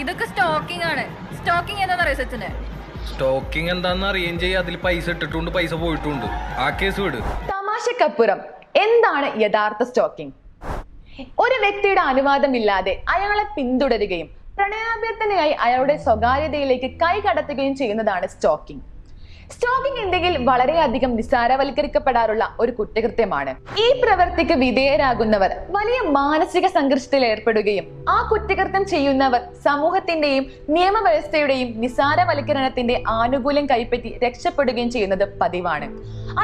ഇതൊക്കെ സ്റ്റോക്കിംഗ് ആണ്. സ്റ്റോക്കിംഗ് എന്താണെന്നറിയോ സച്ചിന്? സ്റ്റോക്കിംഗ് എന്താന്ന് അറിയുകയും ചെയ്യും. അതിൽ പൈസ ഇട്ടിട്ടുണ്ട് പൈസ പോയിട്ടുണ്ട്. ആ കേസ് വിട്. തമാശക്കപ്പുറം. എന്താണ് യഥാർത്ഥ സ്റ്റോക്കിംഗ് ഒരു വ്യക്തിയുടെ അനുവാദമില്ലാതെ അയാളെ പിന്തുടരുകയും പ്രണയാഭ്യർത്ഥനയായി അയാളുടെ സ്വകാര്യതയിലേക്ക് കൈ കടത്തുകയും ചെയ്യുന്നതാണ് സ്റ്റോക്കിംഗ് സ്റ്റോക്കിംഗ് ഇന്ത്യയിൽ വളരെയധികം നിസ്സാരവൽക്കരിക്കപ്പെടാറുള്ള ഒരു കുറ്റകൃത്യമാണ്. ഈ പ്രവൃത്തിക്ക് വിധേയരാകുന്നവർ വലിയ മാനസിക സംഘർഷത്തിൽ ഏർപ്പെടുകയും ആ കുറ്റകൃത്യം ചെയ്യുന്നവർ സമൂഹത്തിന്റെയും നിയമവ്യവസ്ഥയുടെയും നിസ്സാരവൽക്കരണത്തിന്റെ ആനുകൂല്യം കൈപ്പറ്റി രക്ഷപ്പെടുകയും ചെയ്യുന്നത് പതിവാണ്.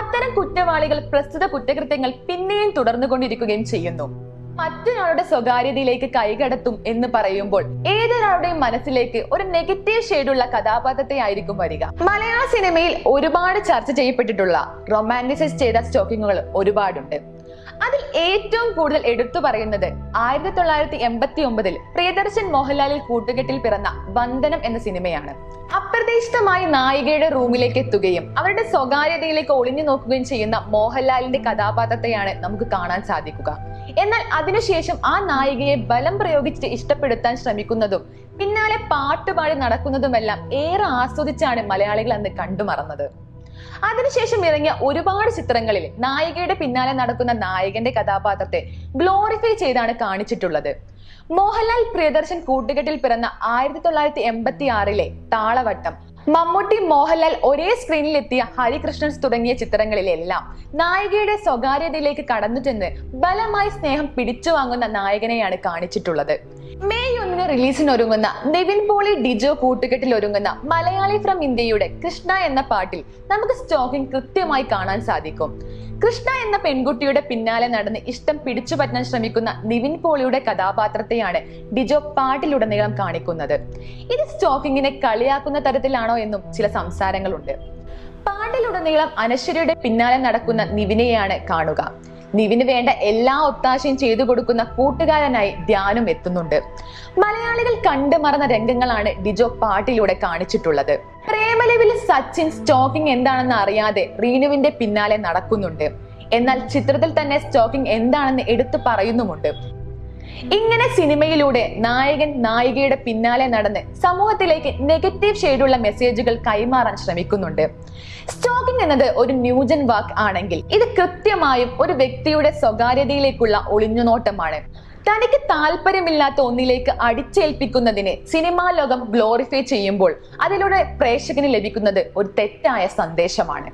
അത്തരം കുറ്റവാളികൾ പ്രസ്തുത കുറ്റകൃത്യങ്ങൾ പിന്നെയും തുടർന്നുകൊണ്ടിരിക്കുകയും ചെയ്യുന്നു. മറ്റൊരാളുടെ സ്വകാര്യതയിലേക്ക് കൈകടത്തും എന്ന് പറയുമ്പോൾ ഏതൊരാളുടെയും മനസ്സിലേക്ക് ഒരു നെഗറ്റീവ് ഷെയ്ഡുള്ള കഥാപാത്രത്തെ ആയിരിക്കും വരിക. മലയാള സിനിമയിൽ ഒരുപാട് ചർച്ച ചെയ്യപ്പെട്ടിട്ടുള്ള റൊമാന്റിസൈസ് ചെയ്ത സ്റ്റോക്കിങ്ങുകൾ ഒരുപാടുണ്ട്. അതിൽ ഏറ്റവും കൂടുതൽ എടുത്തു പറയുന്നത് ആയിരത്തി തൊള്ളായിരത്തി എൺപത്തി ഒമ്പതിൽ പ്രിയദർശൻ മോഹൻലാലിൽ കൂട്ടുകെട്ടിൽ പിറന്ന വന്ദനം എന്ന സിനിമയാണ്. അപ്രതീക്ഷിതമായി നായികയുടെ റൂമിലേക്ക് എത്തുകയും അവരുടെ സ്വകാര്യതയിലേക്ക് ഒളിഞ്ഞു നോക്കുകയും ചെയ്യുന്ന മോഹൻലാലിന്റെ കഥാപാത്രത്തെയാണ് നമുക്ക് കാണാൻ സാധിക്കുക. എന്നാൽ അതിനുശേഷം ആ നായികയെ ബലം പ്രയോഗിച്ച് ഇഷ്ടപ്പെടുത്താൻ ശ്രമിക്കുന്നതും പിന്നാലെ പാട്ടുപാടി നടക്കുന്നതുമെല്ലാം ഏറെ ആസ്വദിച്ചാണ് മലയാളികൾ അന്ന് കണ്ടുമറന്നത്. അതിനുശേഷം ഇറങ്ങിയ ഒരുപാട് ചിത്രങ്ങളിൽ നായികയുടെ പിന്നാലെ നടക്കുന്ന നായകന്റെ കഥാപാത്രത്തെ ഗ്ലോറിഫൈ ചെയ്താണ് കാണിച്ചിട്ടുള്ളത്. മോഹൻലാൽ പ്രിയദർശൻ കൂട്ടുകെട്ടിൽ പിറന്ന ആയിരത്തി തൊള്ളായിരത്തി എൺപത്തി ആറിലെ താളവട്ടം മമ്മൂട്ടി മോഹൻലാൽ ഒരേ സ്ക്രീനിൽ എത്തിയ ഹരികൃഷ്ണൻസ് തുടങ്ങിയ ചിത്രങ്ങളിലെല്ലാം നായികയുടെ സ്വകാര്യതയിലേക്ക് കടന്നു ചെന്ന് ബലമായി സ്നേഹം പിടിച്ചു വാങ്ങുന്ന നായകനെയാണ് കാണിച്ചിട്ടുള്ളത്. മെയ് ഒന്നിന് റിലീസിനൊരുങ്ങുന്ന നിവിൻ പോളി ഡിജോ കൂട്ടുകെട്ടിൽ ഒരുങ്ങുന്ന മലയാളി ഫ്രം ഇന്ത്യയുടെ കൃഷ്ണ എന്ന പാട്ടിൽ നമുക്ക് സ്റ്റോക്കിംഗ് കൃത്യമായി കാണാൻ സാധിക്കും. കൃഷ്ണ എന്ന പെൺകുട്ടിയുടെ പിന്നാലെ നടന്ന് ഇഷ്ടം പിടിച്ചുപറ്റാൻ ശ്രമിക്കുന്ന നിവിൻ പോളിയുടെ കഥാപാത്രത്തെയാണ് ഡിജോ പാട്ടിലുടനീളം കാണിക്കുന്നത്. ഇത് സ്റ്റോക്കിങ്ങിനെ കളിയാക്കുന്ന തരത്തിലാണോ എന്നും ചില സംസാരങ്ങളുണ്ട്. പാട്ടിലുടനീളം അനശ്വരയുടെ പിന്നാലെ നടക്കുന്ന നിവിനെയാണ് കാണുക. നിവിന് വേണ്ട എല്ലാ ഒത്താശയും ചെയ്തു കൊടുക്കുന്ന കൂട്ടുകാരനായി ധ്യാനം എത്തുന്നുണ്ട്. മലയാളികൾ കണ്ടു മറന്ന രംഗങ്ങളാണ് ഡിജോ പാട്ടിലൂടെ കാണിച്ചിട്ടുള്ളത്. പ്രേമലവിൽ സച്ചിൻ സ്റ്റോക്കിംഗ് എന്താണെന്ന് അറിയാതെ റീനുവിന്റെ പിന്നാലെ നടക്കുന്നുണ്ട്. എന്നാൽ ചിത്രത്തിൽ തന്നെ സ്റ്റോക്കിംഗ് എന്താണെന്ന് എടുത്തു പറയുന്നുമുണ്ട്. ഇങ്ങനെ സിനിമയിലൂടെ നായകൻ നായികയുടെ പിന്നാലെ നടന്ന് സമൂഹത്തിലേക്ക് നെഗറ്റീവ് ഷെയ്ഡുള്ള മെസ്സേജുകൾ കൈമാറാൻ ശ്രമിക്കുന്നുണ്ട്. സ്റ്റോക്കിംഗ് എന്നത് ഒരു ന്യൂജൻ വാക്ക് ആണെങ്കിൽ ഇത് കൃത്യമായും ഒരു വ്യക്തിയുടെ സ്വകാര്യതയിലേക്കുള്ള ഒളിഞ്ഞുനോട്ടമാണ്. തനിക്ക് താല്പര്യമില്ലാത്ത ഒന്നിലേക്ക് അടിച്ചേൽപ്പിക്കുന്നതിനെ സിനിമാ ലോകം ഗ്ലോറിഫൈ ചെയ്യുമ്പോൾ അതിലൂടെ പ്രേക്ഷകന് ലഭിക്കുന്നത് ഒരു തെറ്റായ സന്ദേശമാണ്.